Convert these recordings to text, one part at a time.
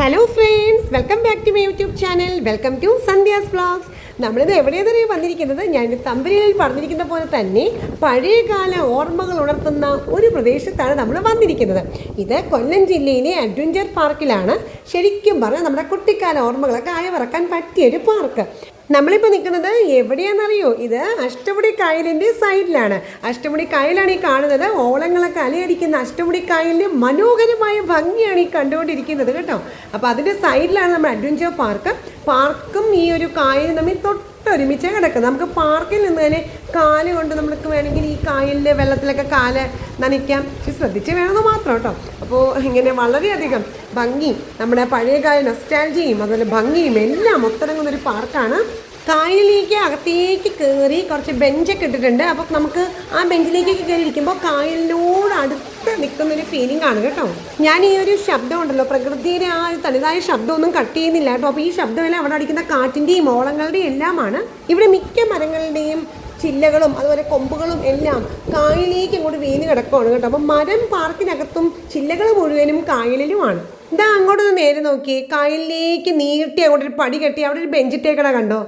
Hello friends welcome back to my YouTube channel welcome to Sandhya's blogs നമ്മളിത് എവിടെയെന്നറിയ വന്നിരിക്കുന്നത് ഞാൻ തമ്പരിയിൽ പറഞ്ഞിരിക്കുന്ന പോലെ തന്നെ പഴയകാല ഓർമ്മകൾ ഉണർത്തുന്ന ഒരു പ്രദേശത്താണ് നമ്മൾ വന്നിരിക്കുന്നത്. ഇത് കൊല്ലം ജില്ലയിലെ അഡ്വഞ്ചർ പാർക്കിലാണ്. ശരിക്കും പറഞ്ഞാൽ നമ്മുടെ കുട്ടിക്കാല ഓർമ്മകളൊക്കെ അയവിറക്കാൻ പറ്റിയൊരു പാർക്ക്. നമ്മളിപ്പോൾ നിൽക്കുന്നത് എവിടെയാണെന്നറിയോ? ഇത് അഷ്ടമുടി കായലിന്റെ സൈഡിലാണ്. അഷ്ടമുടി കായലാണ് ഈ കാണുന്നത്. ഓളങ്ങളൊക്കെ അലയടിക്കുന്ന അഷ്ടമുടി കായലിന്റെ മനോഹരമായ ഭംഗിയാണ് ഈ കണ്ടുകൊണ്ടിരിക്കുന്നത് കേട്ടോ. അപ്പോൾ അതിന്റെ സൈഡിലാണ് നമ്മൾ അഡ്വഞ്ചർ പാർക്ക്. പാർക്കും ഈ ഒരു കായലും തമ്മിൽ തൊട്ടൊരുമിച്ച് കിടക്കുക നമുക്ക് പാർക്കിൽ നിന്ന് തന്നെ കാൽ കൊണ്ട് നമുക്ക് വേണമെങ്കിൽ ഈ കായലിലെ വെള്ളത്തിലൊക്കെ കാൽ നനയ്ക്കാം. ശ്രദ്ധിച്ച് വേണമെന്ന് മാത്രം കേട്ടോ. അപ്പോൾ ഇങ്ങനെ വളരെയധികം ഭംഗി നമ്മുടെ പഴയകാല നെസ്റ്റാലജിയും അതുപോലെ ഭംഗിയും എല്ലാം ഒത്തിറങ്ങുന്ന ഒരു പാർക്കാണ്. കായലിലേക്ക് അകത്തേക്ക് കയറി കുറച്ച് ബെഞ്ചൊക്കെ ഇട്ടിട്ടുണ്ട്. അപ്പോൾ നമുക്ക് ആ ബെഞ്ചിലേക്കൊക്കെ കയറി ഇരിക്കുമ്പോൾ കായലിനോട് അടുത്ത് നിൽക്കുന്ന ഒരു ഫീലിംഗ് ആണ് കേട്ടോ. ഞാൻ ഈ ഒരു ശബ്ദം ഉണ്ടല്ലോ പ്രകൃതിയുടെ ആ തനതായ ശബ്ദമൊന്നും കട്ട് ചെയ്യുന്നില്ല കേട്ടോ. അപ്പോൾ ഈ ശബ്ദമെല്ലാം അവിടെ അടിക്കുന്ന കാറ്റിന്റെയും ഓളങ്ങളുടെയും എല്ലാമാണ്. ഇവിടെ മിക്ക മരങ്ങളുടെയും ചില്ലകളും അതുപോലെ കൊമ്പുകളും എല്ലാം കായലിലേക്ക് അങ്ങോട്ട് വീണ് കിടക്കുകയാണ് കേട്ടോ. അപ്പം മരം പാർക്കിനകത്തും ചില്ലകൾ മുഴുവനും കായലിലുമാണ്. ഇതാ അങ്ങോട്ടൊന്ന് നേരെ നോക്കി. കായലിലേക്ക് നീട്ടി അങ്ങോട്ട് ഒരു പടി കെട്ടി അവിടെ ഒരു ബെഞ്ചിട്ടേക്കണ കണ്ടോ?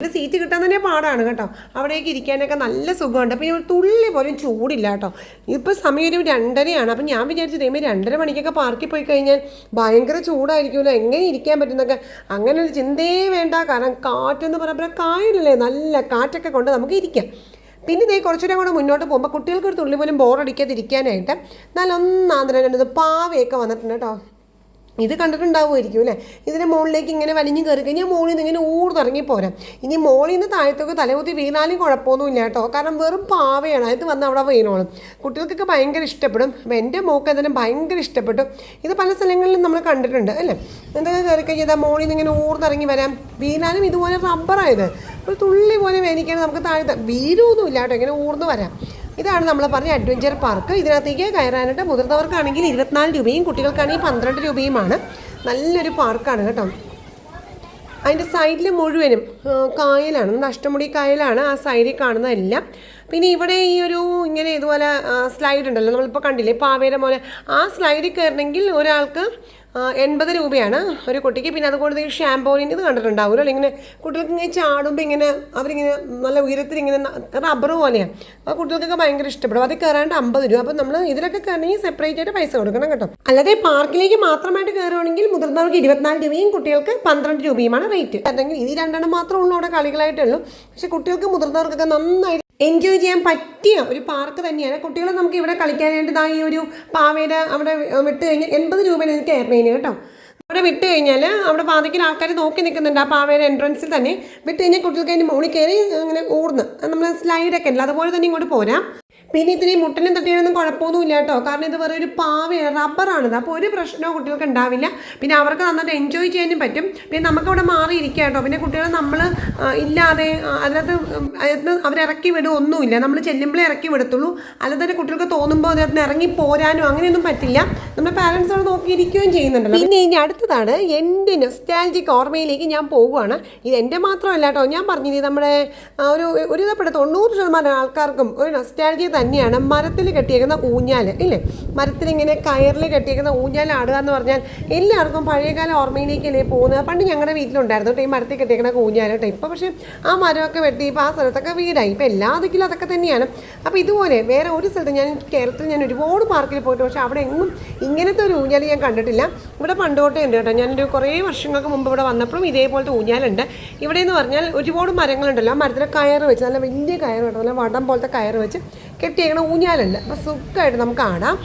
ഒരു സീറ്റ് കിട്ടാൻ തന്നെ പാടാണ് കേട്ടോ. അവിടേക്ക് ഇരിക്കാനൊക്കെ നല്ല സുഖമുണ്ട്. അപ്പോൾ ഞാൻ തുള്ളി പോലും ചൂടില്ല കേട്ടോ. ഇപ്പോൾ സമയം ഒരു രണ്ടരയാണ്. അപ്പം ഞാൻ വിചാരിച്ചു ദൈവം രണ്ടര മണിക്കൊക്കെ പാർക്കിൽ പോയി കഴിഞ്ഞാൽ ഭയങ്കര ചൂടായിരിക്കുമല്ലോ. എങ്ങനെ ഇരിക്കാൻ പറ്റുന്നൊക്കെ അങ്ങനെ ഒരു ചിന്തയേ വേണ്ട. കാരണം കാറ്റെന്ന് പറയുമ്പോൾ കായലല്ലേ? നല്ല കാറ്റൊക്കെ കൊണ്ട് നമുക്ക് ഇരിക്കാം. പിന്നെ ഇതേ കുറച്ചുകൂടെ കൂടെ മുന്നോട്ട് പോകുമ്പോൾ കുട്ടികൾക്ക് ഒരു തുള്ളി പോലും ബോറടിക്കാതിരിക്കാനായിട്ട് നല്ല ഒന്നാന്തരം പാവയൊക്കെ വന്നിട്ടുണ്ട് കേട്ടോ. ഇത് കണ്ടിട്ടുണ്ടാവുമായിരിക്കും അല്ലേ? ഇതിന്റെ മുകളിലേക്ക് ഇങ്ങനെ വലിഞ്ഞു കയറി കഴിഞ്ഞാൽ മുകളിൽ നിന്ന് ഇങ്ങനെ ഊർന്നിറങ്ങി പോരാം. ഇനി മുകളിൽ നിന്ന് താഴത്തേക്ക് തലകുത്തി വീണാലും കുഴപ്പമൊന്നുമില്ല കേട്ടോ. കാരണം വെറും പാവയാണ്. അത് വന്ന് അവിടെ വീണോളും. കുട്ടികൾക്കൊക്കെ ഭയങ്കര ഇഷ്ടപ്പെടും. അപ്പം എന്റെ മോക്ക് അതിനെ ഭയങ്കര ഇഷ്ടപ്പെട്ടു. ഇത് പല സ്ഥലങ്ങളിലും നമ്മൾ കണ്ടിട്ടുണ്ട് അല്ലേ? എന്തൊക്കെ കയറി കഴിഞ്ഞാൽ മുകളിൽ നിന്ന് ഇങ്ങനെ ഊർന്നിറങ്ങി വരാം. വീണാലും ഇതുപോലെ റബ്ബറായത് ഒരു തുള്ളി പോലെ വേനിക്കാൻ നമുക്ക് താഴത്തെ. വീരൊന്നുമില്ല കേട്ടോ. ഇങ്ങനെ ഊർന്ന് വരാം. ഇതാണ് നമ്മൾ പറഞ്ഞ അഡ്വഞ്ചർ പാർക്ക്. ഇതിനകത്തേക്ക് കയറാനായിട്ട് മുതിർന്നവർക്കാണെങ്കിൽ ഇരുപത്തിനാല് രൂപയും കുട്ടികൾക്കാണെങ്കിൽ പന്ത്രണ്ട് രൂപയുമാണ്. നല്ലൊരു പാർക്കാണ് കേട്ടോ. അതിന്റെ സൈഡിൽ മുഴുവനും കായലാണ് നഷ്ടമുടി കായലാണ് ആ സൈഡിൽ കാണുന്നതെല്ലാം പിന്നെ ഇവിടെ ഈ ഒരു ഇങ്ങനെ ഇതുപോലെ സ്ലൈഡ് ഉണ്ടല്ലോ നമ്മളിപ്പോൾ കണ്ടില്ലേ പാവേര പോലെ ആ സ്ലൈഡിൽ കയറണമെങ്കിൽ ഒരാൾക്ക് എൺപത് രൂപയാണ് ഒരു കുട്ടിക്ക്. പിന്നെ അതുകൊണ്ട് ഈ ഷാംപോലിന്റെ ഇത് കണ്ടിട്ടുണ്ടാവുമല്ലോ അല്ലെങ്കിൽ ഇങ്ങനെ കുട്ടികൾക്ക് ഇങ്ങനെ ചാടുമ്പോൾ ഇങ്ങനെ അവരിങ്ങനെ നല്ല ഉയരത്തിൽ ഇങ്ങനെ റബ്ബർ പോലെയാണ് അപ്പോൾ കുട്ടികൾക്കൊക്കെ ഭയങ്കര ഇഷ്ടപ്പെടും. അത് കയറാണ്ട് അമ്പത് രൂപ. അപ്പോൾ നമ്മൾ ഇതിലൊക്കെ കയറണമെങ്കിൽ സെപ്പറേറ്റ് ആയിട്ട് പൈസ കൊടുക്കണം കേട്ടോ. അല്ലാതെ പാർക്കിലേക്ക് മാത്രമായിട്ട് കയറുവാണെങ്കിൽ മുതിർന്നവർക്ക് ഇരുപത്തിനാല് രൂപയും കുട്ടികൾക്ക് പന്ത്രണ്ട് രൂപയുമാണ് റേറ്റ് അല്ലെങ്കിൽ ഇത് രണ്ടെണ്ണം മാത്രമേ ഉള്ളൂ അവിടെ കളികളായിട്ടുള്ളൂ പക്ഷേ കുട്ടികൾക്ക് മുതിർന്നവർക്കൊക്കെ നന്നായി എൻജോയ് ചെയ്യാൻ പറ്റിയ ഒരു പാർക്ക് തന്നെയാണ്. കുട്ടികളെ നമുക്ക് ഇവിടെ കളിക്കാനായിട്ട് ദാ ഈ ഒരു പാവയുടെ അവിടെ വിട്ട് കഴിഞ്ഞാൽ എൺപത് രൂപയാണ് എനിക്ക് കയറുന്നതിന് കേട്ടോ. അവിടെ വിട്ട് കഴിഞ്ഞാൽ അവിടെ പാതയ്ക്കിൽ ആൾക്കാർ നോക്കി നിൽക്കുന്നുണ്ട് ആ പാവയുടെ എൻട്രൻസിൽ തന്നെ. വിട്ട് കഴിഞ്ഞാൽ കുട്ടികൾക്ക് അതിന്റെ മുകളിൽ കയറി അങ്ങനെ ഊർന്ന്. നമ്മൾ സ്ലൈഡൊക്കെ ഉണ്ടല്ലോ അതുപോലെ തന്നെ ഇങ്ങോട്ട് പോരാം. പിന്നെ ഇതിന് മുട്ടനും കുഴപ്പമൊന്നും ഇല്ല കേട്ടോ. കാരണം ഇത് വെറൊരു ഒരു പാവയാണ് റബ്ബറാണിത് അപ്പോൾ ഒരു പ്രശ്നവും കുട്ടികൾക്ക് ഉണ്ടാവില്ല. പിന്നെ അവർക്ക് നന്നായിട്ട് എൻജോയ് ചെയ്യാനും പറ്റും. പിന്നെ നമുക്കവിടെ മാറിയിരിക്കുക കേട്ടോ. പിന്നെ കുട്ടികളെ നമ്മൾ ഇല്ലാതെ അതിനകത്ത് അതിനകത്ത് അവരിറക്കി വിടുക ഒന്നുമില്ല. നമ്മൾ ചെല്ലുമ്പോഴേ ഇറക്കി വിടത്തുള്ളൂ. അല്ലാതെ തന്നെ കുട്ടികൾക്ക് തോന്നുമ്പോൾ അതിനകത്ത് ഇറങ്ങി പോരാനോ അങ്ങനെയൊന്നും പറ്റില്ല. നമ്മുടെ പാരൻസ് അവിടെ നോക്കിയിരിക്കുകയും ചെയ്യുന്നുണ്ടല്ലോ. പിന്നെ ഇനി അടുത്തതാണ് എന്റെ നൊസ്റ്റാലജിക് ഓർമ്മയിലേക്ക് ഞാൻ പോവുകയാണ്. ഇത് എന്റെ മാത്രമല്ല കേട്ടോ. ഞാൻ പറഞ്ഞില്ലേ നമ്മുടെ ഒരു ഒരു വിധപ്പെട്ട തൊണ്ണൂറ് ശതമാനം ആൾക്കാർക്കും ഒരു നൊസ്റ്റാലജി തന്നെയാണ് മരത്തിൽ കെട്ടിയേക്കുന്ന ഊഞ്ഞാൽ ഇല്ലേ? മരത്തിൽ ഇങ്ങനെ കയറിൽ കെട്ടിയേക്കുന്ന ഊഞ്ഞാൽ ആടുക എന്ന് പറഞ്ഞാൽ എല്ലാവർക്കും പഴയകാല ഓർമ്മയിലേക്കല്ലേ പോകുന്നത്. പണ്ട് ഞങ്ങളുടെ വീട്ടിലുണ്ടായിരുന്നു കേട്ടോ ഈ മരത്തിൽ കെട്ടിയേക്കുന്ന ഊഞ്ഞാൽ കേട്ടോ. ഇപ്പോൾ പക്ഷേ ആ മരമൊക്കെ വെട്ടി ഇപ്പോൾ ആ സ്ഥലത്തൊക്കെ വീടായി. ഇപ്പോൾ എല്ലാ ദിക്കിലും അതൊക്കെ തന്നെയാണ്. അപ്പോൾ ഇതുപോലെ വേറെ ഒരു സ്ഥലത്ത് ഞാൻ കേരളത്തിൽ ഞാൻ ഒരുപാട് പാർക്കിൽ പോയിട്ട് പക്ഷേ അവിടെ എങ്ങും ഇങ്ങനത്തെ ഒരു ഊഞ്ഞാൽ ഞാൻ കണ്ടിട്ടില്ല. ഇവിടെ പണ്ട് തൊട്ടേ ഉണ്ട് കേട്ടോ. ഞാനൊരു കുറേ വർഷങ്ങൾക്ക് മുമ്പ് ഇവിടെ വന്നപ്പോഴും ഇതേപോലത്തെ ഊഞ്ഞാലുണ്ട്. ഇവിടെ എന്ന് പറഞ്ഞാൽ ഒരുപാട് മരങ്ങളുണ്ടല്ലോ. ആ മരത്തിൽ കയർ വെച്ച് നല്ല വലിയ കയർ കേട്ടോ. നല്ല വടം പോലത്തെ കയർ വെച്ച് കെട്ടിയേക്കണ ഊഞ്ഞാലുണ്ട്. അപ്പോൾ സുഖമായിട്ട് നമുക്ക് കാണാം.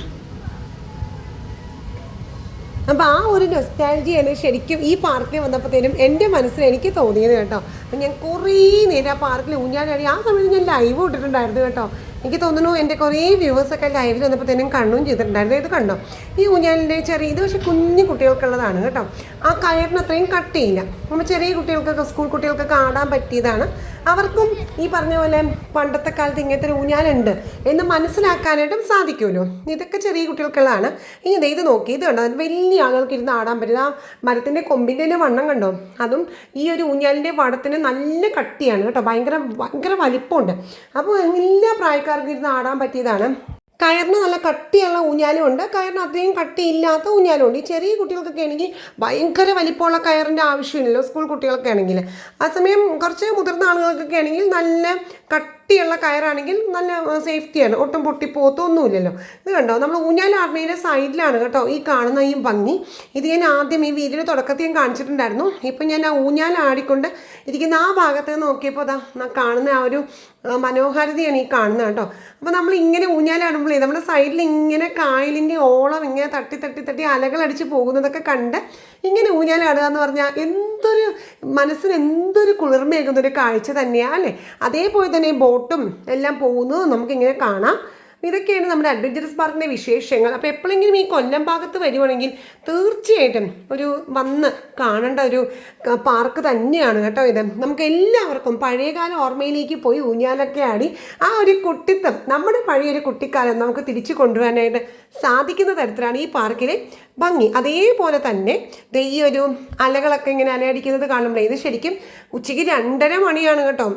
അപ്പോൾ ആ ഒരു നൊസ്റ്റാലജിയാണ് ശരിക്കും ഈ പാർക്കിൽ വന്നപ്പോഴത്തേനും എന്റെ മനസ്സിൽ എനിക്ക് തോന്നിയത് കേട്ടോ. അപ്പം ഞാൻ കുറേ നേരം ആ പാർക്കിൽ ഊഞ്ഞാലാടി. ആ സമയത്ത് ഞാൻ ലൈവ് ഇട്ടിട്ടുണ്ടായിരുന്നു കേട്ടോ. എനിക്ക് തോന്നുന്നു എന്റെ കുറേ വ്യൂവേഴ്സൊക്കെ ലൈവിൽ തന്നെ കണ്ണും ചെയ്തിട്ടുണ്ടായിരുന്നു ഇത് കണ്ടോ? ഈ ഊഞ്ഞാലിന്റെ ചെറിയ ഇത് പക്ഷേ കുഞ്ഞു കുട്ടികൾക്കുള്ളതാണ് കേട്ടോ. ആ കയറിന് അത്രയും കട്ട് ചെയ്യില്ല. നമ്മൾ ചെറിയ കുട്ടികൾക്കൊക്കെ സ്കൂൾ കുട്ടികൾക്കൊക്കെ ആടാൻ പറ്റിയതാണ്. അവർക്കും ഈ പറഞ്ഞ പോലെ പണ്ടത്തെ കാലത്ത് ഇങ്ങനത്തെ ഒരു ഊഞ്ഞാലുണ്ട് എന്ന് മനസ്സിലാക്കാനായിട്ടും സാധിക്കുമല്ലോ. ഇതൊക്കെ ചെറിയ കുട്ടികൾക്കുള്ളതാണ്. ഇനി ദേ ഇത് നോക്കി. ഇത് കണ്ടോ? വലിയ ആളുകൾക്ക് ഇരുന്ന് ആടാൻ പറ്റുന്ന ആ മരത്തിന്റെ കൊമ്പിന്റെ വണ്ണം കണ്ടോ? അതും ഈ ഒരു ഊഞ്ഞാലിന്റെ വടത്തിന് നല്ല കട്ടിയാണ് കേട്ടോ. ഭയങ്കര ഭയങ്കര വലിപ്പമുണ്ട്. അപ്പോൾ എല്ലാ പ്രായക്കാർക്കും ഇരുന്ന് ആടാൻ പറ്റിയതാണ്. കയറിന് നല്ല കട്ടിയുള്ള ഊഞ്ഞാലും ഉണ്ട്. കയറിന് അത്രയും കട്ടിയില്ലാത്ത ഊഞ്ഞാലും ഉണ്ട്. ഈ ചെറിയ കുട്ടികൾക്കൊക്കെ ആണെങ്കിൽ ഭയങ്കര വലിപ്പമുള്ള കയറിന്റെ ആവശ്യമില്ലല്ലോ സ്കൂൾ കുട്ടികൾക്കാണെങ്കിൽ. ആ സമയം കുറച്ച് മുതിർന്ന ആളുകൾക്കൊക്കെ ആണെങ്കിൽ നല്ല കട്ടിയുള്ള കയറാണെങ്കിൽ നല്ല സേഫ്റ്റിയാണ് ഒട്ടും പൊട്ടിപ്പോത്തൊന്നുമില്ലല്ലോ. ഇത് കണ്ടോ? നമ്മൾ ഊഞ്ഞാൽ ആർമിയുടെ സൈഡിലാണ് കേട്ടോ ഈ കാണുന്ന ഈ ഭംഗി. ഇത് ഞാൻ ആദ്യം ഈ വീഡിയോയുടെ തുടക്കത്തിൽ ഞാൻ കാണിച്ചിട്ടുണ്ടായിരുന്നു. ഇപ്പം ഞാൻ ആ ഊഞ്ഞാൽ ആടിക്കൊണ്ട് ഇരിക്കുന്ന ആ ഭാഗത്ത് നോക്കിയപ്പോൾ അതാ കാണുന്ന ആ ഒരു മനോഹാരിതയാണ് ഈ കാണുന്നത് കേട്ടോ. അപ്പോൾ നമ്മൾ ഇങ്ങനെ ഊഞ്ഞാലാടുമ്പോഴേ നമ്മുടെ സൈഡിൽ ഇങ്ങനെ കായലിന്റെ ഓളം ഇങ്ങനെ തട്ടി തട്ടി തട്ടി അലകളടിച്ച് പോകുന്നതൊക്കെ കണ്ട് ഇങ്ങനെ ഊഞ്ഞാലാടുക എന്ന് പറഞ്ഞാൽ എന്തൊരു മനസ്സിന് എന്തൊരു കുളിർമയേകുന്ന ഒരു കാഴ്ച തന്നെയാണ് അല്ലേ? അതേപോലെ തന്നെ ബോട്ടും എല്ലാം പോകുന്നത് നമുക്കിങ്ങനെ കാണാം. ഇതൊക്കെയാണ് നമ്മുടെ അഡ്വഞ്ചറസ് പാർക്കിന്റെ വിശേഷങ്ങൾ. അപ്പോൾ എപ്പോഴെങ്കിലും ഈ കൊല്ലം ഭാഗത്ത് വരുവാണെങ്കിൽ തീർച്ചയായിട്ടും ഒരു വന്ന് കാണേണ്ട ഒരു പാർക്ക് തന്നെയാണ് കേട്ടോ ഇത്. നമുക്ക് എല്ലാവർക്കും പഴയകാല ഓർമ്മയിലേക്ക് പോയി ഊഞ്ഞാലൊക്കെ ആടി ആ ഒരു കുട്ടിത്തം നമ്മുടെ പഴയൊരു കുട്ടിക്കാലം നമുക്ക് തിരിച്ചു കൊണ്ടുവരാനായിട്ട് സാധിക്കുന്ന തരത്തിലാണ് ഈ പാർക്കിലെ ഭംഗി. അതേപോലെ തന്നെ ഈ ഒരു അലകളൊക്കെ ഇങ്ങനെ അലയടിക്കുന്നത് കാണുമ്പോൾ ഇത് ശരിക്കും ഉച്ചയ്ക്ക് രണ്ടര മണിയാണ് കേട്ടോ.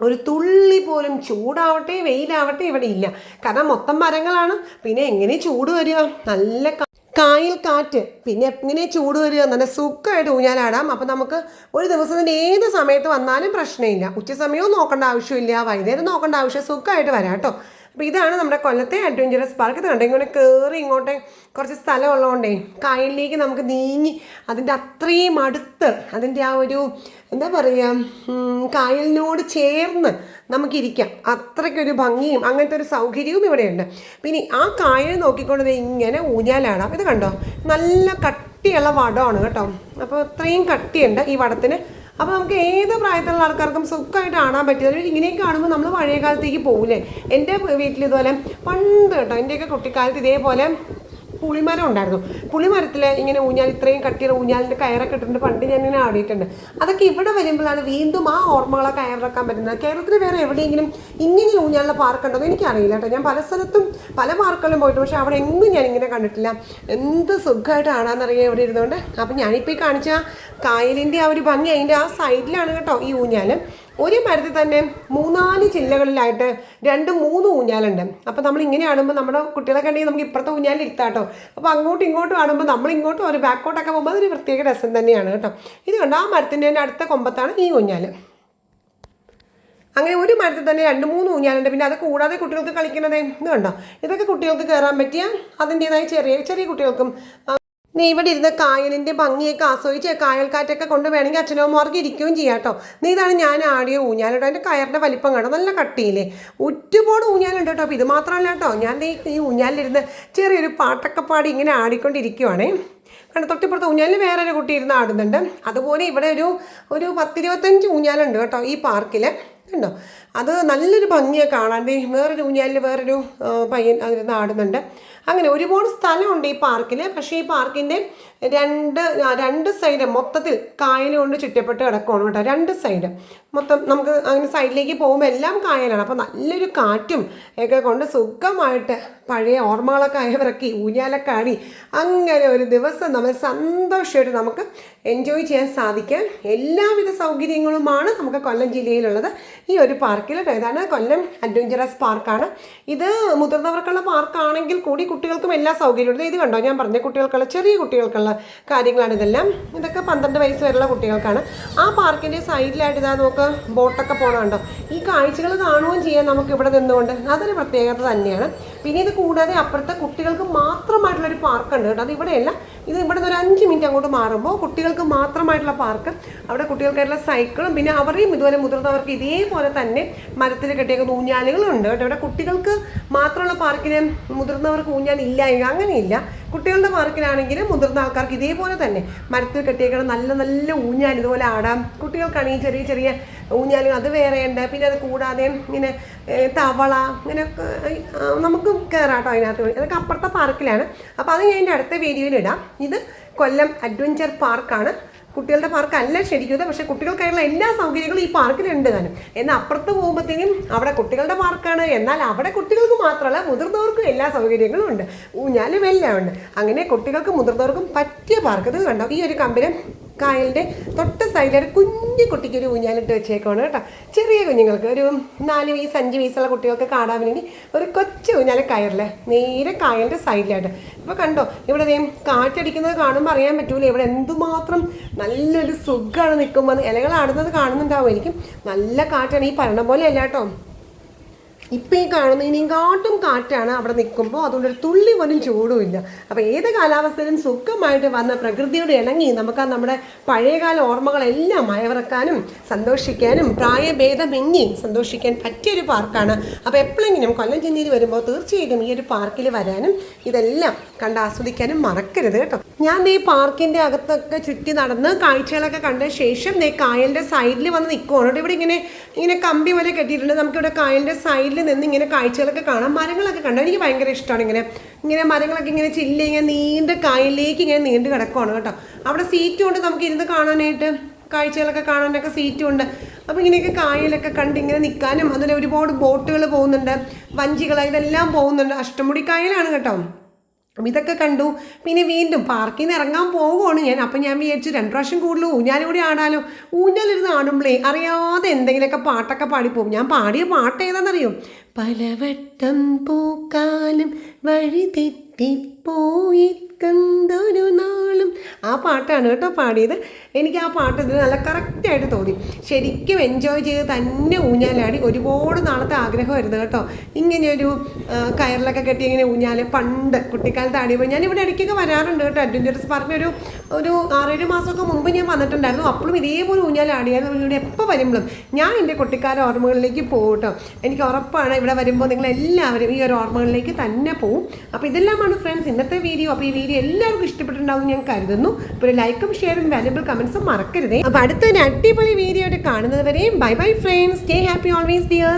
ഒരു തുള്ളി പോലും ചൂടാവട്ടെ വെയിലാവട്ടെ ഇവിടെ ഇല്ല കാരണം മൊത്തം മരങ്ങളാണ്. പിന്നെ എങ്ങനെ ചൂട് വരിക? നല്ല കായിൽ കാറ്റ്. പിന്നെ എങ്ങനെ ചൂട് വരിക? നല്ല സുഖമായിട്ട് ഊഞ്ഞാലാടാം. അപ്പം നമുക്ക് ഒരു ദിവസത്തിന്റെ ഏത് സമയത്ത് വന്നാലും പ്രശ്നമില്ല. ഉച്ച സമയവും നോക്കേണ്ട ആവശ്യമില്ല. വൈകുന്നേരം നോക്കേണ്ട ആവശ്യം. സുഖമായിട്ട് വരാം കേട്ടോ. അപ്പോൾ ഇതാണ് നമ്മുടെ കൊല്ലത്തെ അഡ്വഞ്ചറസ് പാർക്ക് ഇത് കണ്ടോ? ഇങ്ങനെ കയറി ഇങ്ങോട്ട് കുറച്ച് സ്ഥലം ഉള്ളതുകൊണ്ടേ കായലിലേക്ക് നമുക്ക് നീങ്ങി അതിന്റെ അത്രയും അടുത്ത് അതിന്റെ ആ ഒരു എന്താ പറയുക കായലിനോട് ചേർന്ന് നമുക്കിരിക്കാം അത്രയ്ക്കൊരു ഭംഗിയും അങ്ങനത്തെ ഒരു സൗകര്യവും ഇവിടെയുണ്ട്. പിന്നെ ആ കായൽ നോക്കിക്കൊണ്ട് ഇങ്ങനെ ഊഞ്ഞാലാണ് ഇത് കണ്ടോ? നല്ല കട്ടിയുള്ള വടമാണ് കേട്ടോ. അപ്പോൾ അത്രയും കട്ടിയുണ്ട് ഈ വടത്തിന്. അപ്പോൾ നമുക്ക് ഏത് പ്രായത്തിലുള്ള ആൾക്കാർക്കും സുഖമായിട്ട് കാണാൻ പറ്റിയത് ഇങ്ങനെയൊക്കെ കാണുമ്പോൾ നമ്മൾ പഴയ കാലത്തേക്ക് പോകില്ലേ എന്റെ വീട്ടിൽ ഇതുപോലെ പണ്ട് കേട്ടോ എന്റെയൊക്കെ കുട്ടിക്കാലത്ത് ഇതേപോലെ പുളിമരം ഉണ്ടായിരുന്നു. പുളിമരത്തിൽ ഇങ്ങനെ ഊഞ്ഞാൽ ഇത്രയും കട്ടിയുള്ള ഊഞ്ഞാലിന്റെ കയറൊക്കെ ഇട്ടിട്ടുണ്ട്. പണ്ട് ഞാൻ ഇങ്ങനെ ആടിയിട്ടുണ്ട്. അതൊക്കെ ഇവിടെ വരുമ്പോഴാണ് വീണ്ടും ആ ഓർമ്മകളെ കയറിറക്കാൻ പറ്റുന്നത്. കേരളത്തിൽ വേറെ എവിടെയെങ്കിലും ഇങ്ങനെ ഊഞ്ഞാലുള്ള പാർക്ക് ഉണ്ടോ എന്ന് എനിക്കറിയില്ല കേട്ടോ. ഞാൻ പല സ്ഥലത്തും പല പാർക്കുകളിലും പോയിട്ട് പക്ഷേ അവിടെ എങ്ങും ഞാൻ ഇങ്ങനെ കണ്ടിട്ടില്ല. എന്ത് സുഖമായിട്ട് ആടാന്നറിയാം ഇവിടെ ഇരുന്നുകൊണ്ട്. അപ്പം ഞാനിപ്പോൾ ഈ കാണിച്ച കായലിന്റെ ആ ഒരു ഭംഗി അതിന്റെ ആ സൈഡിലാണ് കേട്ടോ ഈ ഊഞ്ഞാൽ ഒരു മരത്തിൽ തന്നെ മൂന്നാൽ ചില്ലകളിലായിട്ട് രണ്ട് മൂന്ന് ഊഞ്ഞാലുണ്ട്. അപ്പോൾ നമ്മൾ ഇങ്ങനെ ആടുമ്പോൾ നമ്മുടെ കുട്ടികളെ കണ്ടെങ്കിൽ നമുക്ക് ഇപ്പുറത്തെ ഊഞ്ഞാലിൽ ഇരുത്താട്ടോ. അപ്പോൾ അങ്ങോട്ടും ഇങ്ങോട്ടും ആടുമ്പോൾ നമ്മൾ ഇങ്ങോട്ടും ഒരു ബാക്കോട്ടൊക്കെ പോകുമ്പോൾ അതൊരു പ്രത്യേക രസം തന്നെയാണ് കേട്ടോ. ഇതുകൊണ്ട് ആ മരത്തിന്റെ തന്നെ അടുത്ത കൊമ്പത്താണ് ഈ ഊഞ്ഞാൽ അങ്ങനെ ഒരു മരത്തിൽ തന്നെ രണ്ട് മൂന്ന് ഊഞ്ഞാലുണ്ട്. പിന്നെ അത് കൂടാതെ കുട്ടികൾക്ക് കളിക്കുന്നതേ ഇത് കണ്ടോ? ഇതൊക്കെ കുട്ടികൾക്ക് കയറാൻ പറ്റിയ അതിന്റെതായ ചെറിയ ചെറിയ കുട്ടികൾക്കും നീ ഇവിടെ ഇരുന്ന് കായലിന്റെ ഭംഗിയൊക്കെ ആസ്വദിച്ച് കായൽക്കാറ്റൊക്കെ കൊണ്ട് വേണമെങ്കിൽ അച്ഛനമ്മമാർക്ക് ഇരിക്കുകയും ചെയ്യാം കേട്ടോ. നീ ഇതാണ് ഞാൻ ആടിയ ഊഞ്ഞാലിട്ടോ എന്റെ കയറിന്റെ വലിപ്പം കണ്ടോ? നല്ല കട്ടിയില്ലേ? ഒരുപാട് ഊഞ്ഞാലുണ്ട് കേട്ടോ. അപ്പോൾ ഇത് മാത്രമല്ല കേട്ടോ. ഞാൻ ഈ ഊഞ്ഞാലിരുന്ന് ചെറിയൊരു പാട്ടൊക്കെ പാടി ഇങ്ങനെ ആടിക്കൊണ്ടിരിക്കുവാണേ. കണ്ട? തൊട്ടിപ്പുറത്ത് ഊഞ്ഞാലിൽ വേറെ ഒരു കുട്ടി ഇരുന്ന് ആടുന്നുണ്ട്. അതുപോലെ ഇവിടെ ഒരു ഒരു പത്തിരുപത്തഞ്ച് ഊഞ്ഞാലുണ്ട് കേട്ടോ ഈ പാർക്കിൽ ഉണ്ടോ അത് നല്ലൊരു ഭംഗിയാണ് കാണാൻ. വേറൊരു ഊഞ്ഞാലിൽ വേറൊരു പയ്യൻ അതിരുന്ന് ആടുന്നുണ്ട് അങ്ങനെ ഒരുപാട് സ്ഥലമുണ്ട് ഈ പാർക്കിൽ പക്ഷേ ഈ പാർക്കിന്റെ രണ്ട് രണ്ട് സൈഡ് മൊത്തത്തിൽ കായൽ കൊണ്ട് ചുറ്റപ്പെട്ട് കിടക്കുകയാണ് കേട്ടോ. രണ്ട് സൈഡ്. മൊത്തം നമുക്ക് അങ്ങനെ സൈഡിലേക്ക് പോകുമ്പോൾ എല്ലാം കായലാണ്. അപ്പോൾ നല്ലൊരു കാറ്റും ഒക്കെ കൊണ്ട് സുഖമായിട്ട് പഴയ ഓർമ്മകളൊക്കെ അയവിറക്കി ഊഞ്ഞാലൊക്കെ ആടി അങ്ങനെ ഒരു ദിവസം നമ്മൾ സന്തോഷമായിട്ട് നമുക്ക് എൻജോയ് ചെയ്യാൻ സാധിക്കാൻ എല്ലാവിധ സൗകര്യങ്ങളുമാണ് നമുക്ക് കൊല്ലം ജില്ലയിലുള്ളത് ഈ ഒരു പാർക്കിൽ കേട്ടോ ഇതാണ് കൊല്ലം അഡ്വഞ്ചറസ് പാർക്കാണ്. ഇത് മുതിർന്നവർക്കുള്ള പാർക്കാണെങ്കിൽ കൂടി കുട്ടികൾക്കും എല്ലാ സൗകര്യമുണ്ട് ഇത് കണ്ടോ? ഞാൻ പറഞ്ഞ കുട്ടികൾക്കുള്ള ചെറിയ കുട്ടികൾക്കുള്ള കാര്യങ്ങളാണ് ഇതെല്ലാം. ഇതൊക്കെ പന്ത്രണ്ട് വയസ്സ് വരെയുള്ള കുട്ടികൾക്കാണ്. ആ പാർക്കിന്റെ സൈഡിലായിട്ട് ഇതാ നമുക്ക് ബോട്ടൊക്കെ പോകണുണ്ടോ ഈ കാഴ്ചകൾ കാണുകയും ചെയ്യാൻ നമുക്ക് ഇവിടെ നിന്നുകൊണ്ട്. അതൊരു പ്രത്യേകത തന്നെയാണ്. പിന്നെ ഇത് കൂടാതെ അപ്പുറത്തെ കുട്ടികൾക്ക് മാത്രമായിട്ടുള്ളൊരു പാർക്കുണ്ട് കേട്ടോ. അത് ഇവിടെയല്ല. ഇത് ഇവിടെ നിന്ന് ഒരു അഞ്ച് മിനിറ്റ് അങ്ങോട്ട് മാറുമ്പോൾ കുട്ടികൾക്ക് മാത്രമായിട്ടുള്ള പാർക്ക് അവിടെ കുട്ടികൾക്കായിട്ടുള്ള സൈക്കിളും പിന്നെ അവരെയും ഇതുപോലെ മുതിർന്നവർക്ക് ഇതേപോലെ തന്നെ മരത്തിൽ കെട്ടിയേക്കുന്ന ഊഞ്ഞാലുകളും ഉണ്ട് കേട്ടോ. ഇവിടെ കുട്ടികൾക്ക് മാത്രമുള്ള പാർക്കിന് മുതിർന്നവർക്ക് ഊഞ്ഞാൽ ഇല്ല അങ്ങനെയില്ല. കുട്ടികളുടെ മാർക്കിനാണെങ്കിൽ മുതിർന്ന ആൾക്കാർക്ക് ഇതേപോലെ തന്നെ മരത്തിൽ കെട്ടിയേക്കുന്ന നല്ല നല്ല ഊഞ്ഞാൽ ഇതുപോലെ ആടാം. കുട്ടികൾക്കാണെങ്കിൽ ചെറിയ ചെറിയ ഊഞ്ഞാലും അത് വേറെയുണ്ട് പിന്നെ അത് കൂടാതെ ഇങ്ങനെ തവള ഇങ്ങനെ നമുക്ക് കയറാട്ടോ അതിനകത്ത് അതൊക്കെ അപ്പുറത്തെ പാർക്കിലാണ്. അപ്പോൾ അത് ഞാൻ എന്റെ അടുത്ത വീഡിയോയിൽ ഇടാം. ഇത് കൊല്ലം അഡ്വഞ്ചർ പാർക്കാണ്. കുട്ടികളുടെ പാർക്ക് അല്ല ശരിക്കും പക്ഷെ കുട്ടികൾക്കായുള്ള എല്ലാ സൗകര്യങ്ങളും ഈ പാർക്കിലുണ്ട് താനും. എന്നാൽ അപ്പുറത്ത് പോകുമ്പോഴത്തേക്കും അവിടെ കുട്ടികളുടെ പാർക്കാണ് എന്നാൽ അവിടെ കുട്ടികൾക്ക് മാത്രമല്ല മുതിർന്നവർക്കും എല്ലാ സൗകര്യങ്ങളും ഉണ്ട്. ഞാനും എല്ലാം ഉണ്ട്. അങ്ങനെ കുട്ടികൾക്കും മുതിർന്നവർക്കും പറ്റിയ പാർക്ക് ഇത് കണ്ടോ? ഈ ഒരു കമ്പനി കായലിന്റെ തൊട്ട സൈഡിലൊരു കുഞ്ഞു കുട്ടിക്ക് ഒരു ഊഞ്ഞാലിട്ട് വെച്ചേക്കാണ് കേട്ടോ. ചെറിയ കുഞ്ഞുങ്ങൾക്ക് ഒരു നാല് വയസ്സ് അഞ്ച് വയസ്സുള്ള കുട്ടികൾക്ക് കാണാൻ വേണ്ടി ഒരു കൊച്ചു ഊഞ്ഞാൽ കയറില്ല? നേരെ കായലിന്റെ സൈഡിലായിട്ട് ഇപ്പോൾ കണ്ടോ ഇവിടെ കാറ്റടിക്കുന്നത് കാണുമ്പോൾ അറിയാൻ പറ്റൂല. ഇവിടെ എന്തുമാത്രം നല്ലൊരു സുഖമാണ് നിൽക്കുമ്പോൾ ഇലകളാടുന്നത് കാണുന്നുണ്ടാവും. എനിക്കും നല്ല കാറ്റാണ്. ഈ പറയണ പോലെ അല്ല കേട്ടോ. ഇപ്പം ഈ കാണുന്നതിനെയും കാട്ടും കാറ്റാണ് അവിടെ നിൽക്കുമ്പോൾ അതുകൊണ്ട് ഒരു തുള്ളി പോലും ചൂടുമില്ല അപ്പോൾ ഏത് കാലാവസ്ഥയിലും സുഖമായിട്ട് വന്ന പ്രകൃതിയോട് ഇണങ്ങി നമുക്ക് ആ നമ്മുടെ പഴയകാല ഓർമ്മകളെല്ലാം അയവിറക്കാനും സന്തോഷിക്കാനും പ്രായഭേദമെന്നി സന്തോഷിക്കാൻ പറ്റിയൊരു പാർക്കാണ്. അപ്പോൾ എപ്പോഴെങ്കിലും കൊല്ലം ചെന്നീര് വരുമ്പോൾ തീർച്ചയായിട്ടും ഈ ഒരു പാർക്കിൽ വരാനും ഇതെല്ലാം കണ്ട് ആസ്വദിക്കാനും മറക്കരുത് കേട്ടോ. ഞാൻ ഈ പാർക്കിന്റെ അകത്തൊക്കെ ചുറ്റി നടന്ന് കാഴ്ചകളൊക്കെ കണ്ട ശേഷം ദേ കായലിന്റെ സൈഡിൽ വന്ന് നിൽക്കുവാണ് ഇവിടെ ഇങ്ങനെ ഇങ്ങനെ കമ്പി പോലെ കെട്ടിയിട്ടുണ്ട്. നമുക്കിവിടെ കായലിന്റെ സൈഡിൽ നിന്ന് ഇങ്ങനെ കാഴ്ചകളൊക്കെ കാണാം. മരങ്ങളൊക്കെ കണ്ടു? എനിക്ക് ഭയങ്കര ഇഷ്ടമാണ് ഇങ്ങനെ ഇങ്ങനെ മരങ്ങളൊക്കെ ഇങ്ങനെ ചില്ല ഇങ്ങനെ നീണ്ട കായലിലേക്ക് ഇങ്ങനെ നീണ്ട് കിടക്കുവാണ് കേട്ടോ. അവിടെ സീറ്റ് ഉണ്ട് നമുക്ക് ഇരുന്ന് കാണാനായിട്ട്. കാഴ്ചകളൊക്കെ കാണാനൊക്കെ സീറ്റും ഉണ്ട്. അപ്പോൾ ഇങ്ങനെയൊക്കെ കായലൊക്കെ കണ്ട് ഇങ്ങനെ നിൽക്കാനും അതുപോലെ ഒരുപാട് ബോട്ടുകൾ പോകുന്നുണ്ട്. വഞ്ചികൾ ഇതെല്ലാം പോകുന്നുണ്ട്. അഷ്ടമുടി കായലാണ് കേട്ടോ. അപ്പം ഇതൊക്കെ കണ്ടു. പിന്നെ വീണ്ടും പാർക്കിൽ നിന്ന് ഇറങ്ങാൻ പോകുവാണ് ഞാൻ. അപ്പം ഞാൻ വിചാരിച്ചു രണ്ട് പ്രാവശ്യം കൂടുതൽ ഊഞ്ഞാലും കൂടി ആടാലോ ഊഞ്ഞാലിരുന്ന് ആടുമ്പോഴേ അറിയാതെ എന്തെങ്കിലുമൊക്കെ പാട്ടൊക്കെ പാടിപ്പോവും. ഞാൻ പാടിയ പാട്ട് ഏതാണെന്നറിയോ? പലവട്ടം പൂക്കാലും വഴി തെറ്റിപ്പോയി. കണ്ടൊരു നാളും. ആ പാട്ടാണ് കേട്ടോ പാടിയത്. എനിക്ക് ആ പാട്ട് ഇതിൽ നല്ല കറക്റ്റായിട്ട് തോന്നി. ശരിക്കും എൻജോയ് ചെയ്ത് തന്നെ ഊഞ്ഞാലാടി. ഒരുപാട് നാളത്തെ ആഗ്രഹമായിരുന്നു കേട്ടോ. ഇങ്ങനെയൊരു കയറിലൊക്കെ കെട്ടി ഇങ്ങനെ ഊഞ്ഞാൽ പണ്ട് കുട്ടിക്കാലത്ത് ആടിയപ്പോൾ ഞാൻ ഇവിടെ ഇടയ്ക്കൊക്കെ വരാറുണ്ട് കേട്ടോ. അഡ്വഞ്ചറസ് പാർക്കിന് ഒരു ഒരു ആറേഴ് മാസമൊക്കെ മുമ്പ് ഞാൻ വന്നിട്ടുണ്ടായിരുന്നു. അപ്പോഴും ഇതേപോലെ ഊഞ്ഞാൽ ആടിയായിരുന്നു. ഇവിടെ എപ്പോൾ വരുമ്പോഴും ഞാൻ എന്റെ കുട്ടിക്കാല ഓർമ്മകളിലേക്ക് പോകട്ടോ. കേട്ടോ എനിക്ക് ഉറപ്പാണ് ഇവിടെ വരുമ്പോൾ നിങ്ങൾ എല്ലാവരും ഈ ഒരു ഓർമ്മകളിലേക്ക് തന്നെ പോവും. അപ്പോൾ ഇതെല്ലാമാണ് ഫ്രണ്ട്സ് ഇന്നത്തെ വീഡിയോ. അപ്പോൾ ഈ വീഡിയോ എല്ലാവർക്കും ഇഷ്ടപ്പെട്ടിട്ടുണ്ടാവും ഞാൻ കരുതുന്നു. അപ്പോൾ ലൈക്കും ഷെയറും വാല്യുബിൾ കമൻസും മറക്കരുതേ. അപ്പോൾ അടുത്തൊരു അടിപൊളി വീഡിയോ ആയിട്ട് കാണുന്നത് വരെയും. Bye bye friends stay happy always dear